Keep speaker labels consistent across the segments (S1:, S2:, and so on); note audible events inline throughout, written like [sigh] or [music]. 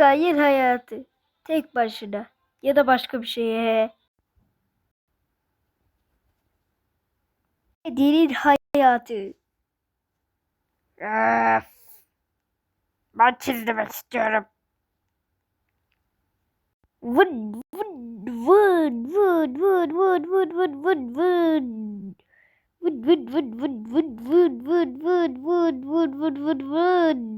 S1: Sky'ın hayatı. Tek başına. Ya da başka bir şeye. Eddie'nin hayatı.
S2: Öf. Ben çizdirmek istiyorum.
S1: Vın vın vın vın vın vın vın vın vın vın. Vın vın vın vın vın vın vın vın vın vın vın vın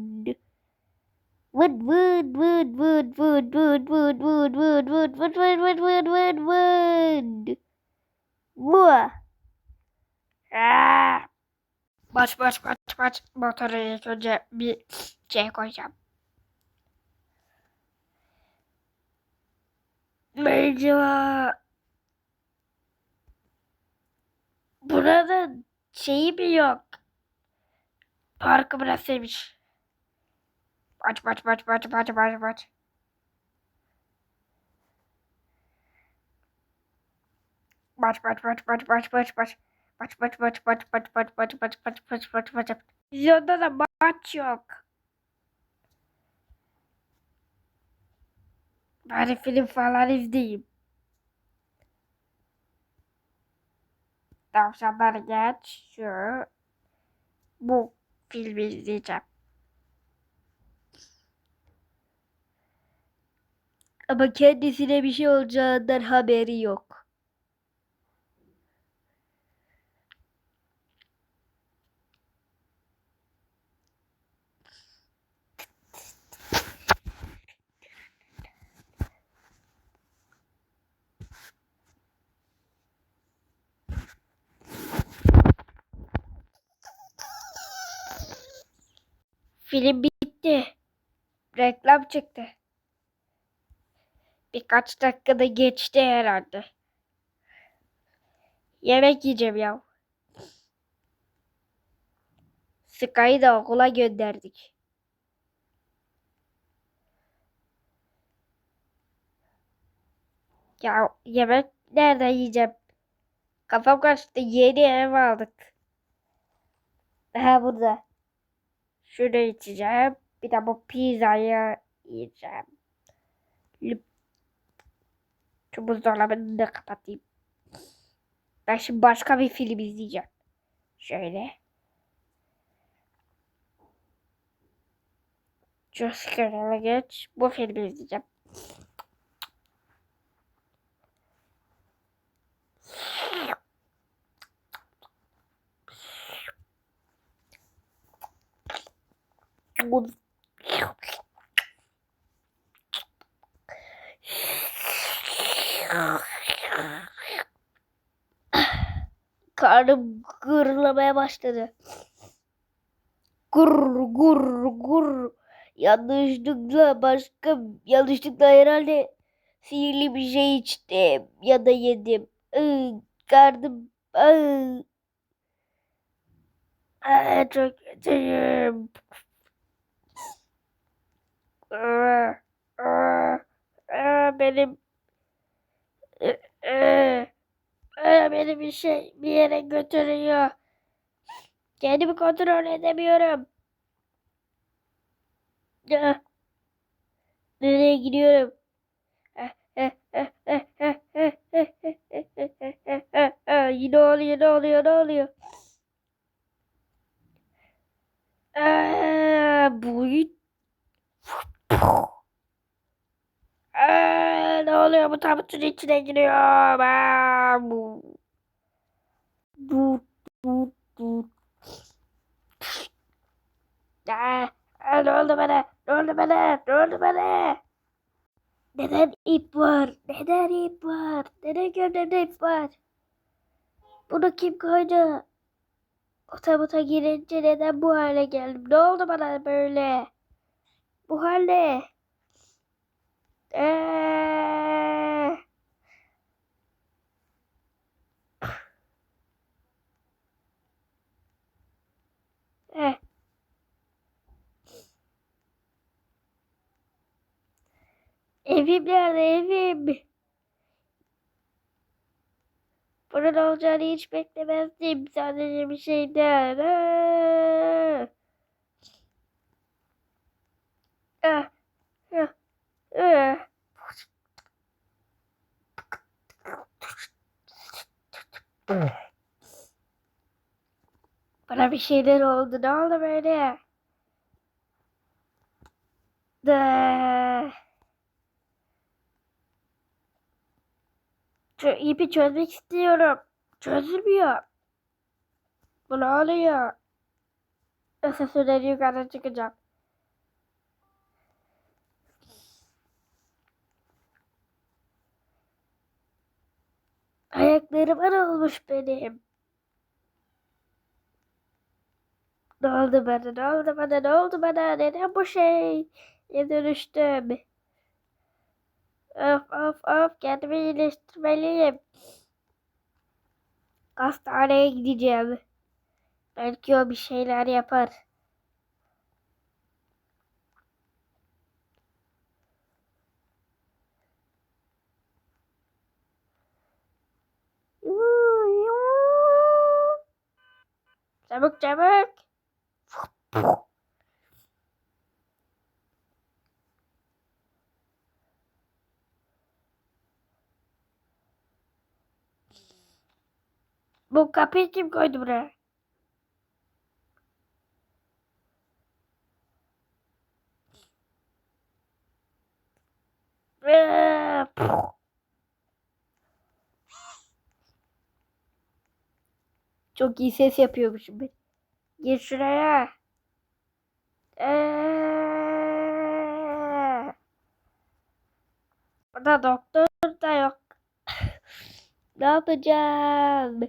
S1: vın vın vın vın vın vın vın vın vın vın vın vın vın vın vın. Mua.
S2: Aa! Baş baş baş baş. Motoru ilk önce bir şey koyacağım.
S1: Acaba burada şeyi mi yok?
S2: Parkı burasıymış. Baş baş baş baş baş baş baş. Baş baş baş baş baş baş baş. Baş baş baş baş baş baş baş baş baş baş baş baş. Vizyonda da maç yok. Bari film falan izleyeyim. Tavşanlar geç şu. Bu filmi izleyeceğim.
S1: Ama kendisine bir şey olacağından haberi yok.
S2: Film bitti. Reklam çıktı. Birkaç dakikada geçti herhalde. Yemek yiyeceğim ya. Sky'ı da okula gönderdik. Ya yemek nerede yiyeceğim? Kafam karıştı. Yeni ev aldık. Ha burada. Şunu içeceğim. Bir de bu pizzayı yiyeceğim. Lüp. Şu buzdolabını da kapatayım. Ben şimdi başka bir film izleyeceğim. Şöyle. Şu kenara geç. Bu filmi izleyeceğim.
S1: Karnım gırlamaya başladı. Gur gur gur. Yanlışlıkla başka yanlışlıkla herhalde sihirli bir şey içtim ya da yedim. Iı, karnım ıı. Aa, çok kötüyüm.
S2: Aa, aa, benim Aa, aa, aa, beni bir şey bir yere götürüyor. Kendimi kontrol edemiyorum.
S1: Nereye gidiyorum? [laughs]
S2: Yine oluyor ne oluyor ne oluyor? Aa, boyut. Aa, ne oluyor bu tabutun içine giriyor. Aa, bu. Aa, ne oldu bana? Ne oldu bana? Ne oldu bana?
S1: Neden ip var? Neden ip var? Neden gövdemde ip var? Bunu kim koydu? Otobuta girince neden bu hale geldim? Ne oldu bana böyle? Bu hal ne?
S2: Aa,
S1: Eh. Evim nerede evim? Bunun olacağını hiç beklemezdim. Sadece bir şeyden. Ah. Ah. Ah.
S2: Bana bir şeyler oldu. Ne oldu böyle? De. Şu ipi çözmek istiyorum. Çözülmüyor. Bu ne oluyor? Asansörleri yukarı çıkacağım. Ayaklarım var olmuş benim. Ne oldu bana? Ne oldu bana? Ne oldu bana? Neden bu şey? Ya dönüştüm. Of of of kendimi iyileştirmeliyim. Hastaneye gideceğim. Belki o bir şeyler yapar. Çabuk çabuk. Bu kapıyı kim koydu buraya? Eee, Çok iyi ses yapıyormuşum ben. Gir şuraya. Eee. Burada doktor da yok. [laughs] ne yapacağım?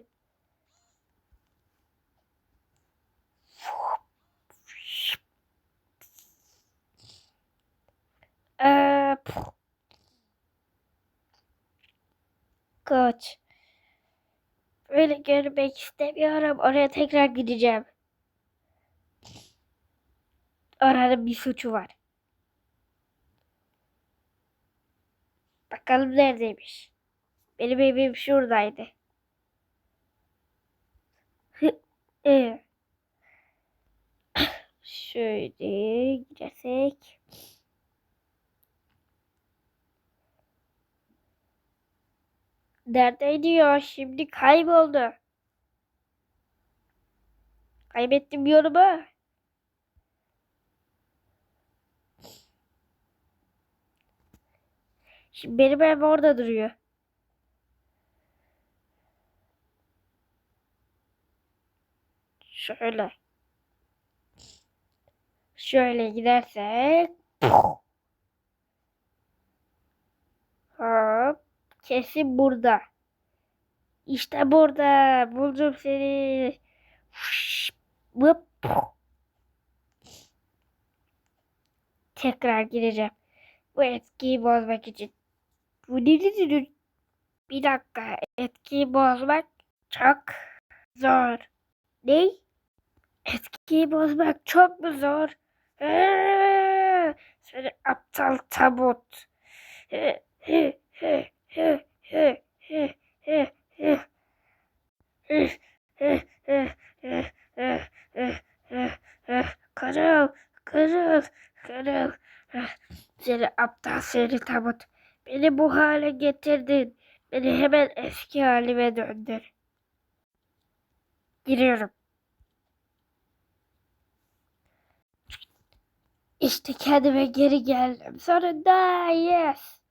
S2: Eee, Koç. Öyle görmek istemiyorum. Oraya tekrar gideceğim. Oranın bir suçu var. Bakalım neredeymiş. Benim evim şuradaydı. [coughs] Şöyle gidersek. Neredeydi ya? Şimdi kayboldu. Kaybettim yolumu. Şimdi benim ev orada duruyor. Şöyle. Şöyle gidersek. Hop. Kesin burada. İşte burada. Buldum seni. Tekrar gireceğim. Bu etkiyi bozmak için. Bir dakika. Etkiyi bozmak çok zor. Ne? Etkiyi bozmak çok mu zor? Seni aptal tabut. Karıl, karıl. Eh, Seni aptal seni tabut. Beni bu hale getirdin. Beni hemen eski halime döndür. Giriyorum. İşte kendime geri geldim. Sonunda yes.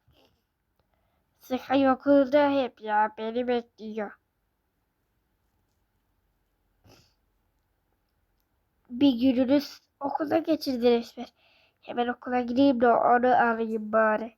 S2: Sıkı okulda hep ya beni bekliyor. Bir gününüz okula geçirdi resmen. Hemen okula gideyim de onu alayım bari.